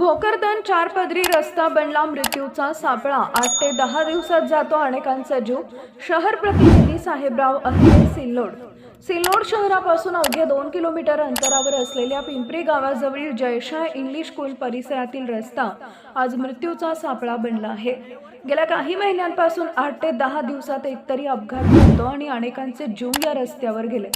चार पदरी रस्ता बनला मृत्यूचा सापळा. आठ ते दहा दिवसात जातो अनेकांचा जीव. शहर प्रतिनिधी साहेबराव अहिरे सिल्लोड. सिल्लोड शहरापासून अवघ्या दोन किलोमीटर अंतरावर असलेल्या पिंपरी गावाजवळील जयशा इंग्लिश स्कूल परिसरातील रस्ता आज मृत्यूचा सापळा बनला आहे. गेल्या काही महिन्यांपासून आठ ते दहा दिवसात एकतरी अपघात होतो आणि अनेकांचे जीव या रस्त्यावर गेले.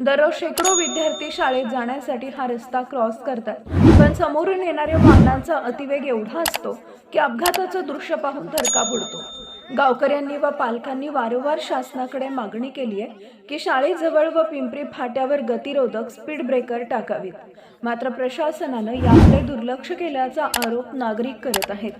दररोज शेकडो विद्यार्थी शाळेत जाण्यासाठी हा रस्ता क्रॉस करतात. पण समोरून येणाऱ्या वाहनांचा अतिवेग एवढा असतो की अपघाताचं दृश्य पाहून धरका बुडतो गावकऱ्यांनी व पालकांनी वारंवार शासनाकडे मागणी केली आहे की शाळेजवळ व पिंपरी फाट्यावर गतिरोधक स्पीड ब्रेकर टाकावीत. मात्र प्रशासनानं याकडे दुर्लक्ष केल्याचा आरोप नागरिक करत आहेत.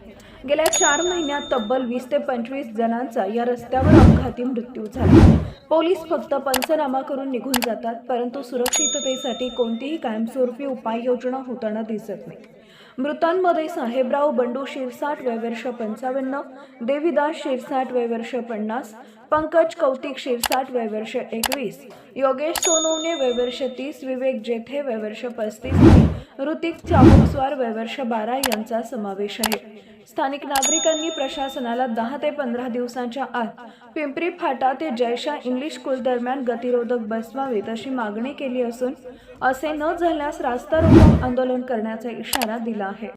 गेल्या चार महिन्यात तब्बल वीस ते पंचवीस जणांचा या रस्त्यावर अपघाती मृत्यू झाला. पोलीस फक्त पंचनामा करून निघून जातात परंतु सुरक्षिततेसाठी कोणतीही कायमस्वरूपी उपाययोजना होताना दिसत नाही. मृतांमध्ये साहेबराव बंडू शिरसाट वय वर्ष पंचावन्न देविदास शिरसाट वय वर्ष पन्नास पंकज कौतिक शिरसाट वयवर्ष एकवीस योगेश सोनवणे वयवर्ष तीस विवेक जेथे वयवर्ष पस्तीस ऋतिक चाबुकस्वार वयवर्ष बारा यांचा समावेश आहे. स्थानिक नागरिकांनी प्रशासनाला दहा ते पंधरा दिवसांच्या आत पिंपरी फाटा ते जयशा इंग्लिश स्कूल दरम्यान गतिरोधक बसवावेत अशी मागणी केली असून असे न झाल्यास रास्ता रोको आंदोलन करण्याचा इशारा दिला आहे.